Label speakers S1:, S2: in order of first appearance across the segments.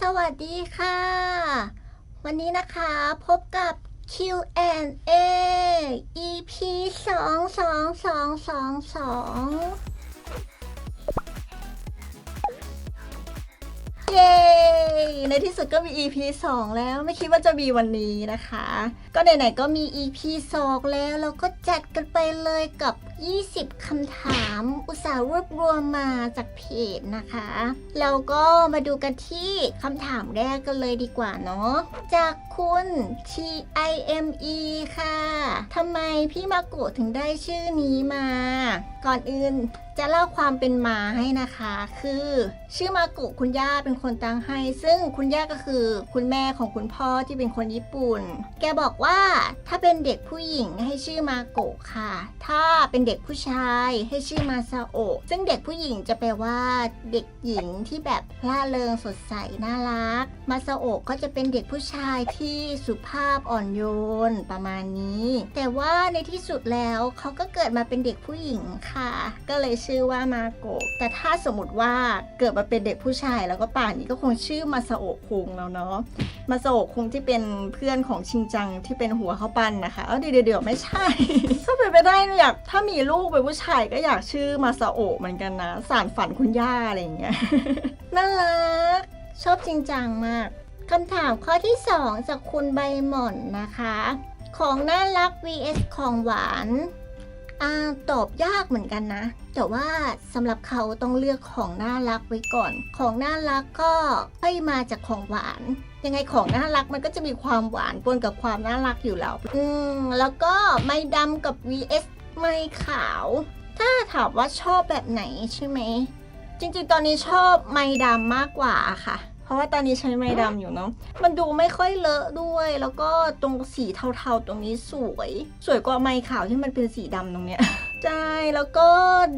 S1: สวัสดีค่ะ วันนี้นะคะพบกับ Q&A EP 2 2 2 2 2 เย้ ในที่สุดก็มี EP 2 แล้วไม่คิดว่าจะมีวันนี้นะคะ ก็ไหนๆก็มี EP 2 แล้วเราก็จัดกันไปเลยกับ 20 คำถามอุตสาห์รวบรวมมาจากเพจนะคะ เราก็มาดูกันที่คำถามแรกกันเลยดีกว่าเนาะ จากคุณ T I M E ค่ะทำไมพี่มาโกะถึงได้ชื่อนี้มา ก่อนอื่นจะเล่าความเป็นมาให้นะคะ คือ ชื่อมาโกะคุณย่าเป็นคนตั้งให้ ซึ่งคุณย่าก็คือคุณแม่ของคุณพ่อที่เป็นคนญี่ปุ่น แกบอกว่าถ้าเป็นเด็กผู้หญิงให้ชื่อมาโกะค่ะ ถ้าเป็นเด็กผู้ชายให้ชื่อมาซาโอะซึ่งเด็กผู้หญิงจะแปลว่าเด็กหญิงที่แบบร่าเริงสดใสน่ารัก มาซาโอะก็จะเป็นเด็กผู้ชายที่สุภาพอ่อนโยนประมาณนี้ แต่ว่าในที่สุดแล้วเขาก็เกิดมาเป็นเด็กผู้หญิงค่ะ ก็เลยชื่อว่ามาโกะแต่ถ้าสมมติว่าเกิดมาเป็นเด็กผู้ชายแล้วก็ป่านนี้ก็คงชื่อมาซาโอะคุงแล้วเนาะมาโซะคุงที่เป็นเพื่อนของชิงจังที่เป็นหัวเขาปั้นนะคะเออเดี๋ยวเดี๋ยวไม่ใช่ ถ้าเป็นไปได้หนูอยากถ้ามีลูกเป็นผู้ชายก็อยากชื่อมาซาโอะเหมือนกันนะสารฝันคุณย่าอะไรอย่างเงี้ยน่ารักชอบจริงจังมากคำถามข้อที่ 2 จากคุณใบหม่อนนะคะ ของน่ารัก vs ของหวาน อาตอบยากเหมือนกันนะ แต่ว่าสำหรับเขาต้องเลือกของน่ารักไว้ก่อน ของน่ารักก็ค่อยมาจากของหวาน ยังไงของน่ารักมันก็จะมีความหวานปนกับความน่ารักอยู่แล้ว อืมแล้วก็ไม่ดำกับ vs ไม่ขาว ถ้าถามว่าชอบแบบไหนใช่ไหม จริงๆ ตอนนี้ชอบไม้ดำมากกว่าค่ะ ราะว่าตอนนี้ใช้ไม้ดำอยู่เนาะ มันดูไม่ค่อยเลอะด้วย แล้วก็ตรงสีเทาๆ ตรงนี้สวย สวยกว่าไม้ขาวที่มันเป็นสีดำตรงเนี้ย ใช่ แล้วก็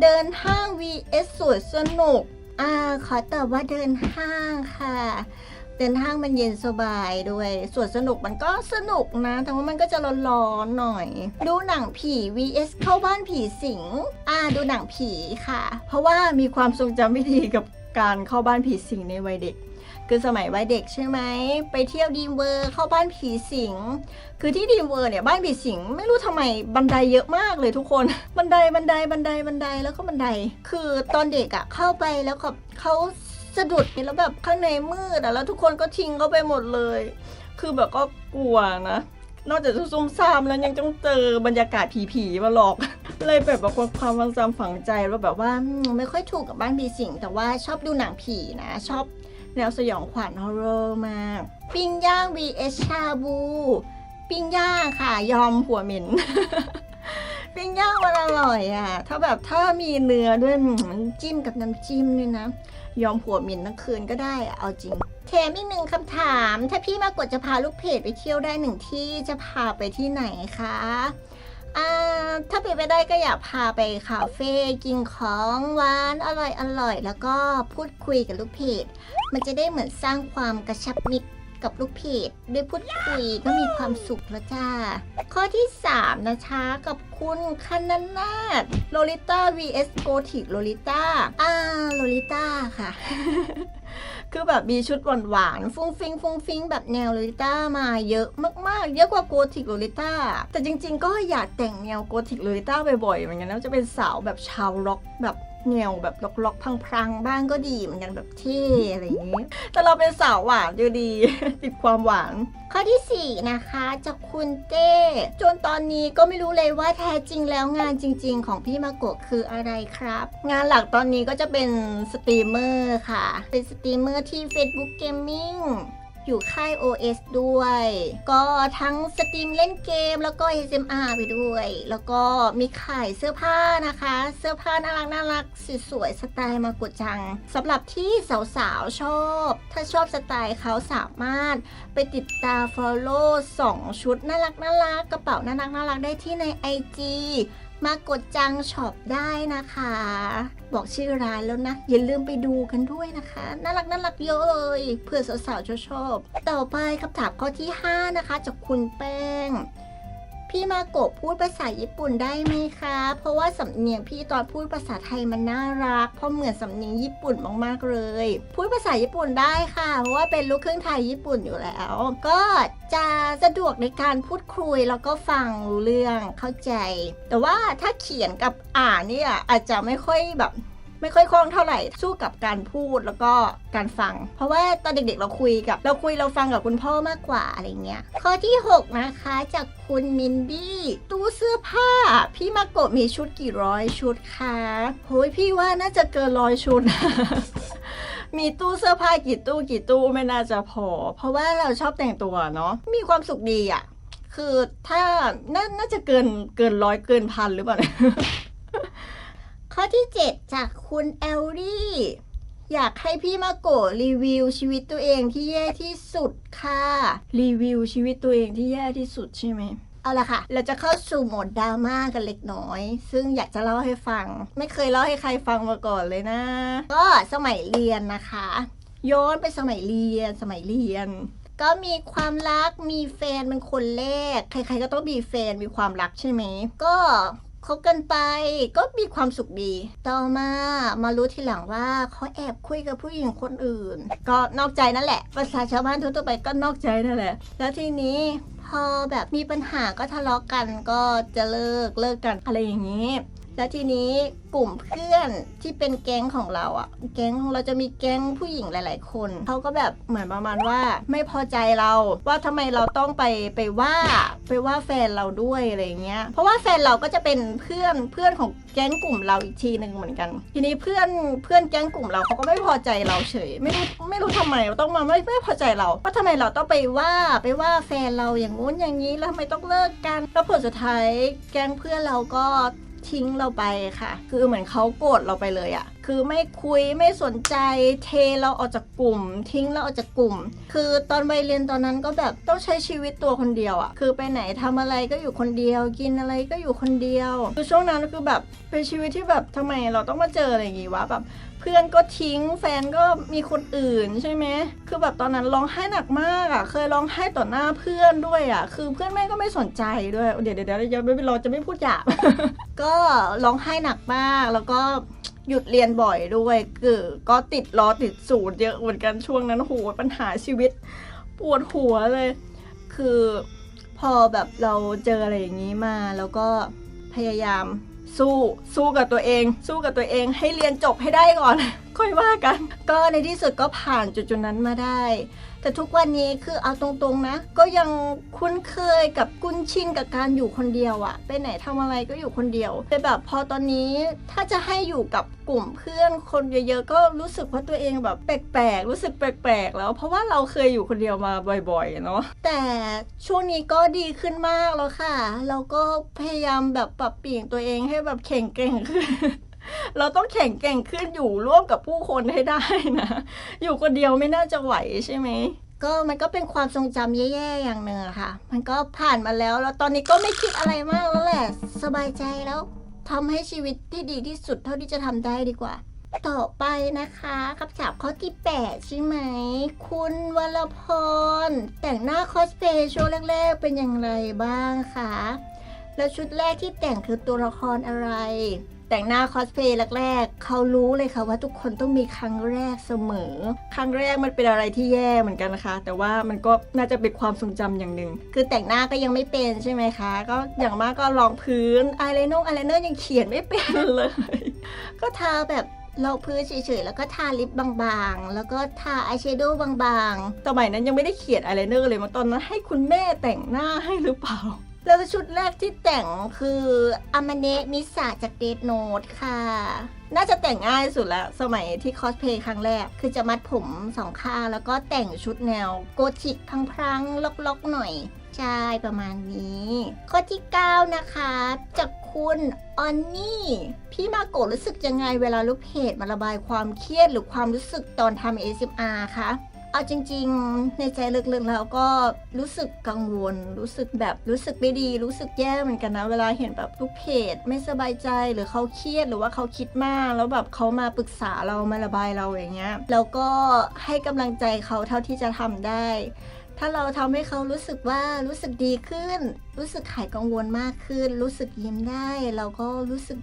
S1: เดินห้าง vs สวยสนุก อ่า ขอตอบว่าเดินห้างค่ะ เดินห้างมันเย็นสบายด้วย สวนสนุกมันก็สนุกนะ แต่ว่ามันก็จะร้อนๆหน่อย ดูหนังผี vs เข้าบ้านผีสิง อ่า ดูหนังผีค่ะ เพราะว่ามีความทรงจำไม่ดีกับการเข้าบ้านผีสิงในวัยเด็ก คือสมัยวัยเด็กใช่ไหมไปเที่ยวดีมเวอร์เข้าบ้านผีสิง คือที่ดีมเวอร์เนี่ยบ้านผีสิงไม่รู้ทำไมบันไดเยอะมากเลยทุกคน บันไดบันไดบันไดบันไดแล้วก็บันได คือตอนเด็กอะเข้าไปแล้วก็เขาสะดุดแล้วแบบข้างในมืดอะแล้วทุกคนก็ทิ้งเขาไปหมดเลย คือแบบก็กลัวนะนอกจากจะซุ่มซ่ามแล้วยังต้องเจอบรรยากาศผีๆมาหลอก เลยแบบว่าความความจำฝังใจว่าแบบว่าไม่ค่อยถูกกับบ้านผีสิงแต่ว่าชอบดูหนังผีนะ ชอบ แนวสยองขวัญฮอร์เรอร์มาก ปิ้งย่าง vs ชาบู ปิ้งย่างค่ะ ยอมหัวเหม็นปิ้งย่างมันอร่อยอะ ถ้าแบบถ้ามีเนื้อด้วยอืมจิ้มกับน้ำจิ้มด้วยนะ ยอมผัวเหม็นทั้งคืนก็ได้อะเอาจริงแถมอีกหนึ่งคำถาม ถ้าพี่มากดจะพาลูกเพจไปเที่ยวได้หนึ่งที่จะพาไปที่ไหนคะ อ่าถ้าไปนไปได้ก็อยากพาไปคาเฟ่กินของหวานอร่อยอร่อยแล้วก็พูดคุยกับลูกเพจมันจะได้เหมือนสร้างความกระชับมิตรกับลูกเพจด้วยพูดคุยก็มีความสุขแล้วจ้า ข้อที่ 3 นะคะกับคุณคันนานาดโลลิต้า vs โกธิกโลลิต้าอ่าโลลิต้าค่ะ คือแบบมีชุดหวานๆฟุ้งฟิงฟุ้งฟิงแบบแนวโลลิต้ามาเยอะมากๆ เยอะกว่าโกธิกโลลิต้าแต่จริง ๆ ก็อยากแต่งแนวโกธิกโลลิต้าบ่อยๆเหมือนกันนะจะเป็นสาวแบบชาวร็อกแบบ แนวแบบล็อกๆ พังๆ บ้างก็ดีเหมือนกันแบบเท่อะไรอย่างนี้ แต่เราเป็นสาวหวานอยู่ดี ติดความหวานข้อที่ 4 นะคะจากคุณเต้จนตอนนี้ก็ไม่รู้เลยว่าแท้จริงแล้วงานจริง ๆ ของพี่มาโกะคืออะไรครับ งานหลักตอนนี้ก็จะเป็นสตรีมเมอร์ค่ะ เป็นสตรีมเมอร์ที่ Facebook Gaming อยู่ค่าย OS ด้วย ก็ทั้งสตรีมเล่นเกมแล้วก็ SMR ไปด้วย แล้วก็มีขายเสื้อผ้านะคะ เสื้อผ้าน่ารักน่ารักสวยๆสไตล์มากดจังสำหรับที่สาวๆ ชอบ ถ้าชอบสไตล์เขาสามารถไปติดตาม follow 2 ชุดน่ารักน่ารักกระเป๋าน่ารักน่ารักได้ที่ใน IG มากดจังช็อปได้นะคะ บอกชื่อร้านแล้วนะ อย่าลืมไปดูกันด้วยนะคะ น่ารักน่ารักเยอะเลยเพื่อสาวๆชอบ ต่อไปคำถามข้อที่ 5 นะคะ จากคุณแป้ง พี่มาโกะพูดภาษาญี่ปุ่นได้ไหมคะ เพราะว่าสำเนียงพี่ตอนพูดภาษาไทยมันน่ารัก เพราะเหมือนสำเนียงญี่ปุ่นมากๆเลย พูดภาษาญี่ปุ่นได้ค่ะ เพราะว่าเป็นลูกครึ่งไทยญี่ปุ่นอยู่แล้ว ก็จะสะดวกในการพูดคุยแล้วก็ฟังรู้เรื่องเข้าใจ แต่ว่าถ้าเขียนกับอ่านเนี่ยอาจจะไม่ค่อยแบบ ไม่ค่อยคล่องเท่าไหร่ สู้กับการพูดแล้วก็การฟัง เพราะว่าตอนเด็กๆเราคุยกับ เราคุยเราฟังกับคุณพ่อมากกว่าอะไรเงี้ย ข้อที่ 6 นะคะจากคุณมินดี้ตู้เสื้อผ้า พี่มาโกะมีชุดกี่ร้อยชุดคะโหยพี่ว่าน่าจะเกินร้อยชุดมีตู้เสื้อผ้ากี่ตู้กี่ตู้ไม่น่าจะพอ เพราะว่าเราชอบแต่งตัวเนาะมีความสุขดีอะ่ะ คือถ้านาน่าจะเกินเกินร้อยเกินพันหรือเปล่า ข้อที่ 7 จากคุณแอลลี่ อยากให้พี่มาโกะรีวิวชีวิตตัวเองที่แย่ที่สุดค่ะ รีวิวชีวิตตัวเองที่แย่ที่สุดใช่ไหมเอาละค่ะ เราจะเข้าสู่โหมดดราม่ากันเล็กน้อย ซึ่งอยากจะเล่าให้ฟัง ไม่เคยเล่าให้ใครฟังมาก่อนเลยนะ ก็สมัยเรียนนะคะ ย้อนไปสมัยเรียน สมัยเรียน ก็มีความรัก มีแฟนเป็นคนแรก ใครๆก็ต้องมีแฟน มีความรักใช่ไหม ก็ คบกันไปก็มีความสุขดี ต่อมามารู้ทีหลังว่าเขาแอบคุยกับผู้หญิงคนอื่น ก็นอกใจนั่นแหละภาษาชาวบ้านทั่วไปก็นอกใจนั่นแหละ แล้วทีนี้พอแบบมีปัญหาก็ทะเลาะกันก็จะเลิกเลิกกันอะไรอย่างนี้ แล้วทีนี้กลุ่มเพื่อนที่เป็นแก๊งของเราอะแก๊งของเราจะมีแก๊งผู้หญิงหลาย ๆ คนเขาก็แบบเหมือนประมาณว่าไม่พอใจเราว่าทำไมเราต้องไปไปว่าไปว่าแฟนเราด้วยอะไรเงี้ย เพราะว่าแฟนเราก็จะเป็นเพื่อนเพื่อนของแก๊งกลุ่มเราอีกทีหนึ่งเหมือนกัน ทีนี้เพื่อนเพื่อนแก๊งกลุ่มเราเขาก็ไม่พอใจเราเฉย ไม่รู้ไม่รู้ทำไมต้องมาไม่ไม่พอใจเราว่าทำไมเราต้องไปว่าไปว่าแฟนเราอย่างงู้นอย่างนี้แล้วทำไมต้องเลิกกันแล้วผลสุดท้ายแก๊งเพื่อนเราก็ ทิ้งเราไปค่ะ คือเหมือนเขาโกรธเราไปเลยอะคือไม่คุยไม่สนใจเทเราออกจากกลุ่ม ทิ้งเราออกจากกลุ่ม คือตอนวัยเรียนตอนนั้นก็แบบต้องใช้ชีวิตตัวคนเดียวอะคือไปไหนทำอะไรก็อยู่คนเดียว กินอะไรก็อยู่คนเดียว คือช่วงนั้นคือแบบเป็นชีวิตที่แบบทำไมเราต้องมาเจออะไรอย่างงี้วะแบบ เพื่อนก็ทิ้งแฟนก็มีคนอื่นใช่ไหมคือแบบตอนนั้นร้องไห้หนักมากอะ เคยร้องไห้ต่อหน้าเพื่อนด้วยอะ คือเพื่อนแม่ก็ไม่สนใจด้วย เดี๋ยวเดี๋ยวเดี๋ยวเดี๋ยวไม่เราจะไม่พูดหยาบ ก็ร้องไห้หนักมากแล้วก็หยุดเรียนบ่อยด้วยคือก็ติดล้อติดสูตรเยอะเหมือนกันช่วงนั้นโหปัญหาชีวิตปวดหัวเลย คือพอแบบเราเจออะไรอย่างนี้มา แล้วก็พยายาม สู้สู้กับตัวเอง สู้กับตัวเอง ให้เรียนจบให้ได้ก่อน ค่อยว่ากัน ก็ในที่สุดก็ผ่านจุดๆนั้นมาได้ แต่ทุกวันนี้คือเอาตรงๆนะ ก็ยังคุ้นเคยกับคุ้นชินกับการอยู่คนเดียวอะไปไหนทำอะไรก็อยู่คนเดียวแต่แบบพอตอนนี้ถ้าจะให้อยู่กับกลุ่มเพื่อนคนเยอะๆก็รู้สึกว่าตัวเองแบบแปลกๆรู้สึกแปลกๆ แล้ว เพราะว่าเราเคยอยู่คนเดียวมาบ่อยๆเนาะแต่ช่วงนี้ก็ดีขึ้นมากแล้วค่ะเราก็พยายามแบบปรับเปลี่ยนตัวเองให้แบบแข็งแกร่งขึ้น เราต้องแข็งแกร่งขึ้นอยู่ร่วมกับผู้คนให้ได้นะ อยู่คนเดียวไม่น่าจะไหวใช่ไหมก็มันก็เป็นความทรงจำแย่ๆอย่างหนึ่งอะค่ะ มันก็ผ่านมาแล้วแล้วตอนนี้ก็ไม่คิดอะไรมากแล้วแหละ สบายใจแล้วทำให้ชีวิตที่ดีที่สุดเท่าที่จะทำได้ดีกว่า ต่อไปนะคะคำถามข้อที่ 8 ใช่ไหม คุณวรพร แต่งหน้าคอสเพลย์ช่วงแรก ๆ เป็นอย่างไรบ้างคะ แล้วชุดแรกที่แต่งคือตัวละครอะไร แต่งหน้าคอสเพลย์แรกๆเขารู้เลยค่ะว่าทุกคนต้องมีครั้งแรกเสมอ ครั้งแรกมันเป็นอะไรที่แย่เหมือนกันนะคะ แต่ว่ามันก็น่าจะเป็นความทรงจำอย่างหนึ่งคือแต่งหน้าก็ยังไม่เป็นใช่ไหมคะ ก็อย่างมากก็รองพื้นอายไลเนอร์อายไลเนอร์ยังเขียนไม่เป็นเลย ก็ทาแบบรองพื้นเฉยๆ แล้วก็ทาลิปบางๆ แล้วก็ทาอายแชโดว์บางๆ สมัยนั้นยังไม่ได้เขียนอายไลเนอร์เลยมาตอนนั้นให้คุณแม่แต่งหน้าให้หรือเปล่า แล้วชุดแรกที่แต่งคืออามาเนะมิสาจากเดทโนดค่ะ น่าจะแต่งง่ายสุดล้วสมัยที่คอสเพย์ครั้งแรก คือจะมัดผมสองข้างแล้วก็แต่งชุดแนวโกธิกพรางๆล็อกๆหน่อยใช่ประมาณนี้ ข้อที่ 9 นะคะ จากคุณออนนี่ พี่มาโกรู้สึกยังไงเวลาลูกเพจมาระบายความเครียดหรือความรู้สึกตอนทำ ASMR คะ เอาจริง ๆ ในใจลึกๆแล้วก็รู้สึกกังวล รู้สึกแบบรู้สึกไม่ดี รู้สึกแย่เหมือนกันนะ เวลาเห็นแบบลูกเพจไม่สบายใจหรือเขาเครียดหรือว่าเขาคิดมาก แล้วแบบเขามาปรึกษาเรามาระบายเราอย่างเงี้ยแล้วก็ให้กำลังใจเขาเท่าที่จะทำได้ ถ้าเราทำให้เขารู้สึกว่ารู้สึกดีขึ้น รู้สึกหายกังวลมากขึ้น รู้สึกยิ้มได้ เราก็รู้สึก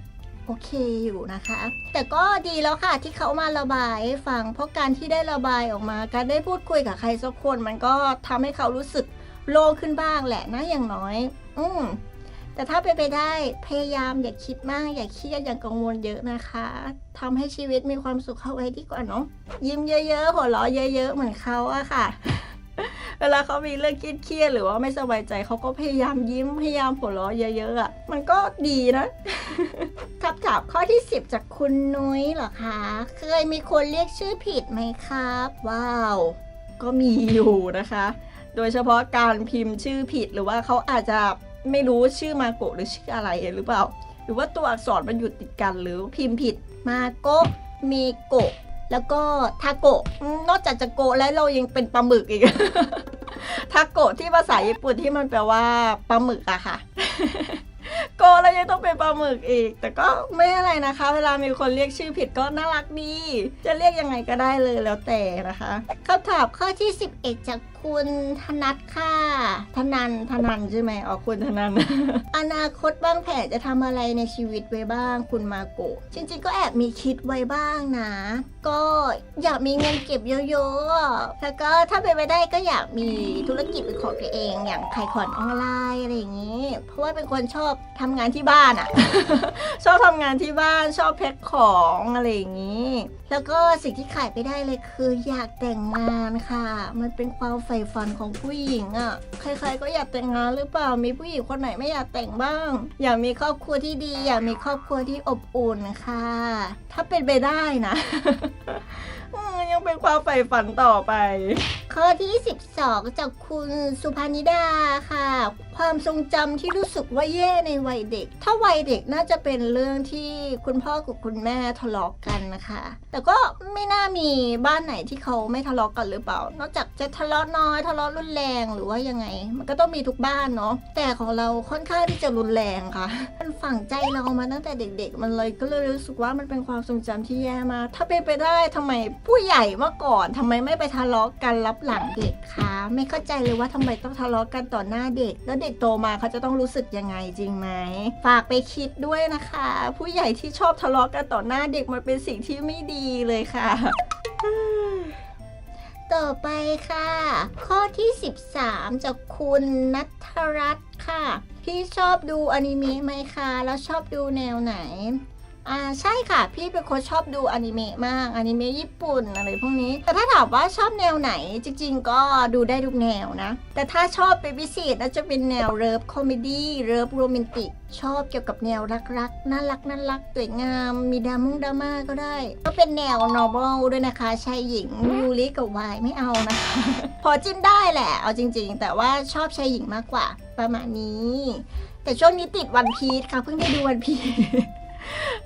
S1: โอเคอยู่นะคะ แต่ก็ดีแล้วค่ะที่เขามาระบายให้ฟัง เพราะการที่ได้ระบายออกมา การได้พูดคุยกับใครสักคน มันก็ทำให้เขารู้สึกโล่งขึ้นบ้างแหละนะอย่างน้อย อืมแต่ถ้าเป็นไปได้พยายามอย่าคิดมาก อย่าเครียดอย่ากังวลเยอะนะคะทำให้ชีวิตมีความสุขเข้าไว้ดีกว่าเนาะยิ้มเยอะๆหัวเราะเยอะ ๆ เหมือนเขาอะค่ะ เวลาเขามีเรื่องเครียดๆหรือว่าไม่สบายใจเขาก็พยายามยิ้มพยายามหัวเราะเยอะๆอะมันก็ดีนะทับถามข้อที่ 10 จากคุณนุ้ยเหรอคะ เคยมีคนเรียกชื่อผิดไหมครับ ว้าว ก็มีอยู่นะคะ โดยเฉพาะการพิมพ์ชื่อผิดหรือว่าเขาอาจจะไม่รู้ชื่อมาโกะหรือชื่ออะไรหรือเปล่า หรือว่าตัวอักษรมันอยู่ติดกันหรือพิมพ์ผิดมาโกะเมโกะ แล้วก็ทาโกะนอกจากจะโกะแล้วเรายังเป็นปลาหมึกอีกทาโกะที่ภาษาญี่ปุ่นที่มันแปลว่าปลาหมึกอะค่ะ โกะแล้วยังต้องเป็นปลาหมึกอีก แต่ก็ไม่อะไรนะคะ เวลามีคนเรียกชื่อผิดก็น่ารักดี จะเรียกยังไงก็ได้เลยแล้วแต่นะคะคำถามข้อที่ 11จาก คุณธนัทค่ะธนันธนันใช่ไหมอ๋อคุณธนัน อนาคตบ้างแผนจะทำอะไรในชีวิตไว้บ้าง คุณมาโกะจริงๆ ก็แอบมีคิดไว้บ้างนะ ก็อยากมีเงินเก็บเยอะๆแล้วก็ถ้าเป็นไปได้ก็อยากมีธุรกิจเป็นของตัวเอง อย่างขายของออนไลน์อะไรอย่างนี้ เพราะว่าเป็นคนชอบทำงานที่บ้านอะชอบทำงานที่บ้านชอบแพ็คของอะไรอย่างนี้ แล้วก็สิ่งที่ขายไปได้เลยคืออยากแต่งงานค่ะ มันเป็นความใฝ่ฝันของผู้หญิงอะ่ะ ใครๆก็อยากแต่งงานหรือเปล่า มีผู้หญิงคนไหนไม่อยากแต่งบ้าง อยากมีครอบครัวที่ดี อยากมีครอบครัวที่อบอุ่นค่ะ ถ้าเป็นไปได้นะังเป็นความใฝ่ฝันต่อไป ข้อที่ 12 จากคุณสุภานิดาค่ะ ความทรงจำที่รู้สึกว่าแย่ในวัยเด็ก ถ้าวัยเด็กน่าจะเป็นเรื่องที่คุณพ่อกับคุณแม่ทะเลาะกันนะคะ แต่ก็ไม่น่ามีบ้านไหนที่เขาไม่ทะเลาะกันหรือเปล่า นอกจากจะทะเลาะน้อยทะเลาะรุนแรงหรือว่ายังไง มันก็ต้องมีทุกบ้านเนาะแต่ของเราค่อนข้างที่จะรุนแรงค่ะ มันฝังใจเรามาตั้งแต่เด็ก ๆ มันเลยก็เลยรู้สึกว่ามันเป็นความทรงจำที่แย่มากถ้าเป็นไปได้ทำไมผู้ใหญ่เมื่อก่อนทำไมไม่ไปทะเลาะกันรับหลังเด็กคะไม่เข้าใจเลยว่าทำไมต้องทะเลาะกันต่อหน้าเด็ก แล้วเด็กโตมาเขาจะต้องรู้สึกยังไงจริงไหมฝากไปคิดด้วยนะคะ ผู้ใหญ่ที่ชอบทะเลาะกันต่อหน้าเด็กมันเป็นสิ่งที่ไม่ดีเลยค่ะต่อไปค่ะ ข้อที่ 13 จากคุณนัทรัตน์ค่ะ พี่ชอบดูอนิเมะไหมคะ แล้วชอบดูแนวไหน อ่าใช่ค่ะ พี่เป็นคนชอบดูอนิเมะมากอนิเมะญี่ปุ่นอะไรพวกนี้ แต่ถ้าถามว่าชอบแนวไหนจริง ๆ ก็ดูได้ทุกแนวนะ แต่ถ้าชอบเป็นพิเศษน่าจะเป็นแนวเลิฟคอมเมดี้เลิฟโรแมนติกชอบเกี่ยวกับแนวรักๆน่ารักน่ารักสวยงาม มีดราม่งดราม่าก็ได้ ก็เป็นแนว normal ด้วยนะคะชายหญิงยูริกับวายไม่เอานะคะพอจิ้นได้แหละ เอาจริง ๆ แต่ว่าชอบชายหญิงมากกว่า ประมาณนี้ แต่ช่วงนี้ติดวันพีชค่ะเพิ่งได้ดูวันพีช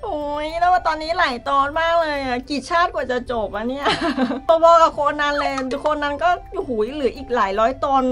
S1: โอ้ยแล้วตอนนี้หลายตอนมากเลยอะกี่ชาติกว่าจะจบอะเนี่ยพอๆกับโคนันเลยโคนันก็โอ้โหูยเหลืออีกหลายร้อยตอน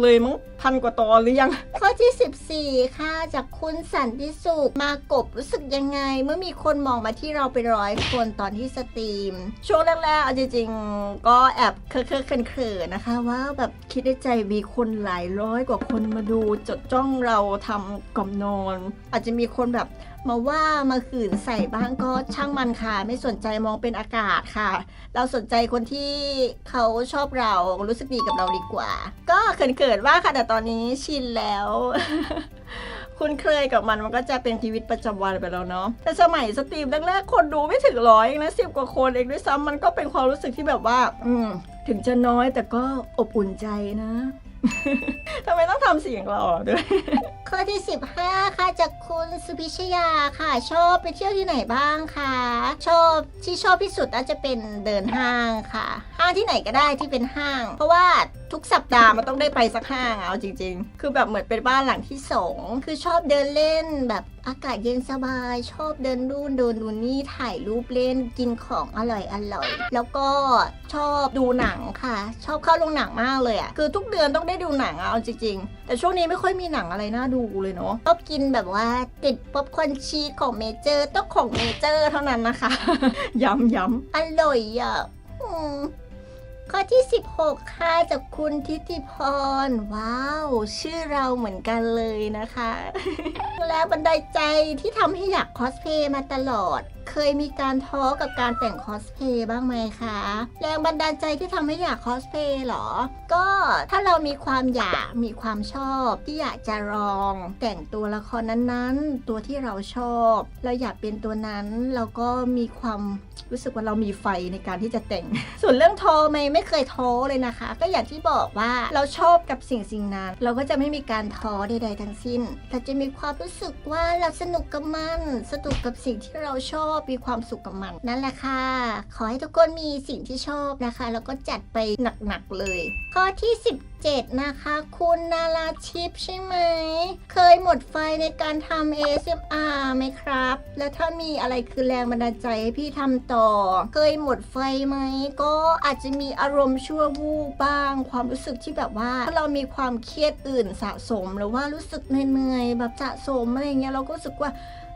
S1: เลยมั้งพันกว่าตอนหรือยัง ข้อที่ 14 ค่ะ จากคุณสันติสุขมากบรู้สึกยังไง เมื่อมีคนมองมาที่เราเป็นร้อยคนตอนที่สตรีม ช่วงแรกๆเอาจริงๆ ก็แอบเคอะๆเขินๆนะคะ ว่าแบบคิดในใจมีคนหลายร้อยกว่าคนมาดูจดจ้องเราทำกล่อมนอน อาจจะมีคนแบบ มาว่ามาขืนใส่บ้างก็ช่างมันค่ะ ไม่สนใจมองเป็นอากาศค่ะ เราสนใจคนที่เขาชอบเรารู้สึกดีกับเราดีกว่า ก็เขินๆว่าค่ะแต่ตอนนี้ชินแล้วคุณเคยกับมันมันก็จะเป็นชีวิตประจำวันไปแล้วเนาะแต่สมัยสตรีมแรกๆคนดูไม่ถึงร้อยเองนะสิบกว่าคนเองด้วยซ้ำมันก็เป็นความรู้สึกที่แบบว่า อืม ถึงจะน้อยแต่ก็อบอุ่นใจนะทำไมต้องทำเสียงหล่อด้วย ข้อที่ 15 ค่ะจากคุณสุพิชยาค่ะ ชอบไปเที่ยวที่ไหนบ้างคะชอบที่ชอบที่สุดน่าจะเป็นเดินห้างค่ะ ห้างที่ไหนก็ได้ที่เป็นห้าง เพราะว่าทุกสัปดาห์มันต้องได้ไปสักห้างเอาจริง ๆ คือแบบเหมือนเป็นบ้านหลังที่สองคือชอบเดินเล่นแบบอากาศเย็นสบาย ชอบเดินนู่นเดินดูนี่ถ่ายรูปเล่นกินของอร่อยอร่อย แล้วก็ชอบดูหนังค่ะ ชอบเข้าโรงหนังมากเลยอะคือทุกเดือนต้องได้ดูหนังเอาจริงๆ แต่ช่วงนี้ไม่ค่อยมีหนังอะไรน่าดูเลยเนาะชอบกินแบบว่าติดป๊อปคอร์นชีสของเมเจอร์ต้องของเมเจอร์เท่านั้นนะคะ ย้ำย้ำอร่อยอะอืมข้อที่ 16 ค่ะจากคุณทิติพร ว้าว ชื่อเราเหมือนกันเลยนะคะแรงบันดาลใจที่ทำให้อยากคอสเพลย์มาตลอด เคยมีการท้อกับการแต่งคอสเพย์บ้างไหมคะ แรงบันดาลใจที่ทำให้อยากคอสเพย์หรอ ก็ถ้าเรามีความอยากมีความชอบที่อยากจะลอง แต่งตัวละครนั้นๆ ตัวที่เราชอบ เราอยากเป็นตัวนั้นเราก็มีความรู้สึกว่าเรามีไฟในการที่จะแต่ง ส่วนเรื่องท้อไม่ไม่เคยท้อเลยนะคะ ก็อย่างที่บอกว่าเราชอบกับสิ่งสิ่งนั้น เราก็จะไม่มีการท้อใดๆทั้งสิ้น เราจะมีความรู้สึกว่าเราสนุกกับมัน สนุกกับสิ่งที่เราชอบมีความสุขกับมันนั่นแหละค่ะ ขอให้ทุกคนมีสิ่งที่ชอบนะคะ แล้วก็จัดไปหนักๆเลย ข้อที่ 17 นะคะ คุณนาราชิปใช่ไหม เคยหมดไฟในการทำ ASMR ไหมครับ แล้วถ้ามีอะไรคือแรงบันดาลใจให้พี่ทำต่อ เคยหมดไฟไหม ก็อาจจะมีอารมณ์ชั่ววูบบ้าง ความรู้สึกที่แบบว่าถ้าเรามีความเครียดอื่นสะสม หรือว่ารู้สึกเหนื่อยๆแบบสะสมอะไรเงี้ยเราก็รู้สึกว่า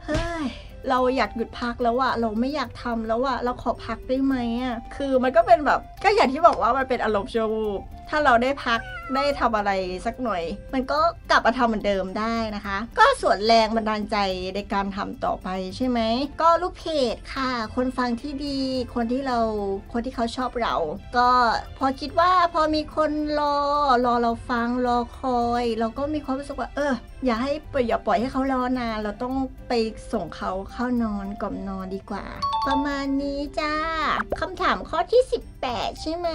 S1: เฮ้ย เราอยากหยุดพักแล้วอะเราไม่อยากทำแล้วอะเราขอพักได้ไหมอะคือมันก็เป็นแบบก็อย่างที่บอกว่ามันเป็นอารมณ์ชั่ววูบถ้าเราได้พักได้ทำอะไรสักหน่อย มันก็กลับมาทำเหมือนเดิมได้นะคะ ก็ส่วนแรงบันดาลใจในการทำต่อไปใช่ไหม ก็ลูกเพจค่ะ คนฟังที่ดี คนที่เราคนที่เขาชอบเรา ก็พอคิดว่าพอมีคนรอรอเราฟังรอคอย เราก็มีความรู้สึกว่า เออ อย่าให้ปล่อย่าปล่อยให้เขารอนานเราต้องไปส่งเขาเข้านอนกล่อมนอนดีกว่า ประมาณนี้จ้าคำถามข้อที่ 18 ใช่ไหม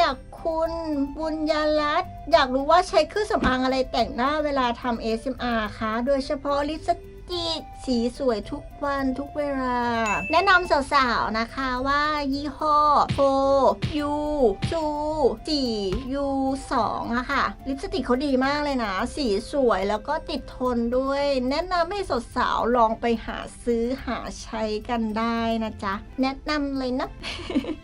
S1: จาก คุณบุญยรัตน์อยากรู้ว่าใช้เครื่องสำอางอะไรแต่งหน้าเวลาทำ ASMR คะ โดยเฉพาะลิปสติก สีสวยทุกวันทุกเวลา แนะนำสาวๆ นะคะว่ายี่ห้อโฟยูซูสี่ยูสองอะค่ะ ลิปสติกเขาดีมากเลยนะ สีสวยแล้วก็ติดทนด้วย แนะนำให้สาวๆ ลองไปหาซื้อหาใช้กันได้นะจ๊ะ แนะนำเลยนะ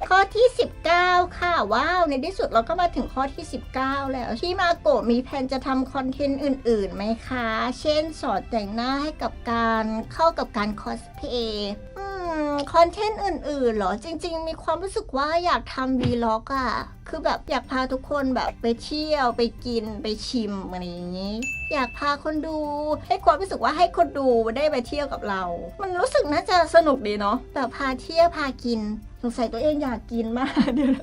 S1: ข้อที่ 19 ค่ะ ว้าว ในที่สุดเราก็มาถึงข้อที่ 19 แล้ว ที่มาโกะมีแผนจะทำคอนเทนต์อื่นๆไหมคะ เช่นสอนแต่งหน้าให้กับการเข้ากับการคอสเพย์คอนเทนต์อื่นๆเหรอจริง ๆ มีความรู้สึกว่าอยากทำวีล็อกอะคือแบบอยากพาทุกคนแบบไปเที่ยวไปกินไปชิมอะไรอย่างนี้ อยากพาคนดู ให้ความรู้สึกว่าให้คนดูได้ไปเที่ยวกับเรา มันรู้สึกน่าจะสนุกดีเนาะแบบพาเที่ยวพากิน สงสัยตัวเองอยากกินมาก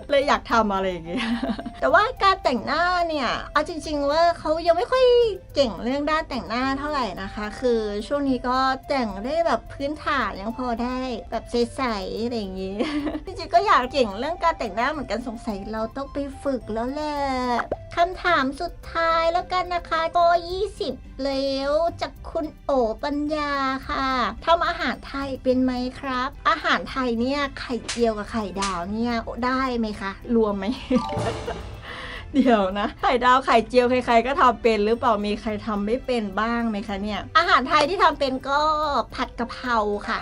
S1: เลยอยากทำอะไรอย่างเงี้ยแต่ว่าการแต่งหน้าเนี่ยเอาจริง ๆ ว่าเขายังไม่ค่อยเก่งเรื่องด้านแต่งหน้าเท่าไหร่นะคะ คือช่วงนี้ก็แต่งได้แบบพื้นฐานยังพอได้แบบใสๆอะไรอย่างงี้จริงๆก็อยากเก่งเรื่องการแต่งหน้าเหมือนกันสงสัยเราต้องไปฝึกแล้วแหละคำถามสุดท้ายแล้วกันนะคะก็20 แล้วจากคุณโอปัญญาค่ะทำอาหารไทยเป็นไหมครับ อาหารไทยเนี่ยไข่เจียวกับไข่ดาวเนี่ยได้ไหมคะ รวมไหมเดี๋ยวนะ ไข่ดาวไข่เจียวใครๆก็ทำเป็น หรือเปล่ามีใครทำไม่เป็นบ้างไหมคะเนี่ย อาหารไทยที่ทำเป็นก็ผัดกะเพราค่ะ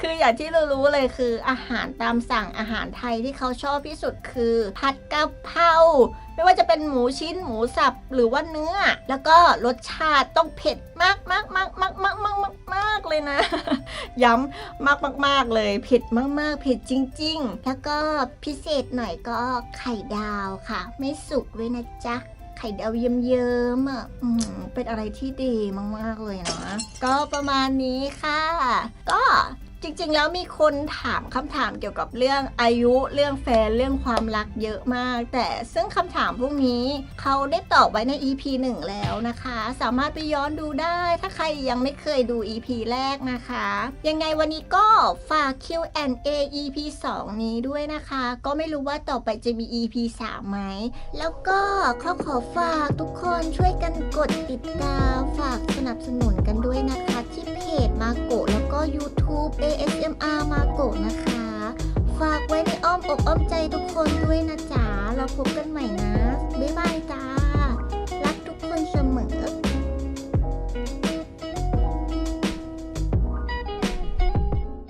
S1: คืออย่างที่เรารู้เลยคือ อาหารตามสั่งอาหารไทยที่เขาชอบที่สุดคือ ผัดกะเพรา ไม่ว่าจะเป็นหมูชิ้นหมูสับหรือว่าเนื้อ แล้วก็รสชาติต้องเผ็ดมากมากมากมากมากมากมากมากเลยนะ ย้ำมากมากมากเลยเผ็ดมากๆเผ็ดจริง ๆ แล้วก็พิเศษหน่อยก็ไข่ดาวค่ะ ไม่สุกด้วยนะจ๊ะไข่ดาวเยิ้มๆอะอืมเป็นอะไรที่ดีมากๆเลยนะ ก็ประมาณนี้ค่ะ ก็ จริงๆ แล้วมีคนถามคำถามเกี่ยวกับเรื่องอายุเรื่องแฟนเรื่องความรักเยอะมาก แต่ซึ่งคำถามพวกนี้เขาได้ตอบไว้ใน EP 1 แล้วนะคะ สามารถไปย้อนดูได้ถ้าใครยังไม่เคยดู EP แรกนะคะ ยังไงวันนี้ก็ฝาก Q&A EP 2 นี้ด้วยนะคะ ก็ไม่รู้ว่าต่อไปจะมี EP 3ไหม แล้วก็ขอขอฝากทุกคนช่วยกันกดติดตามฝากสนับสนุนกันด้วยนะคะ ที่เพจมาโกแล้วก็ YouTube ASMR มาโกะนะคะ ฝากไว้ในอ้อมอกอ้อมใจทุกคนด้วยนะจ๊ะ เราพบกันใหม่นะ บ๊ายบายจ้า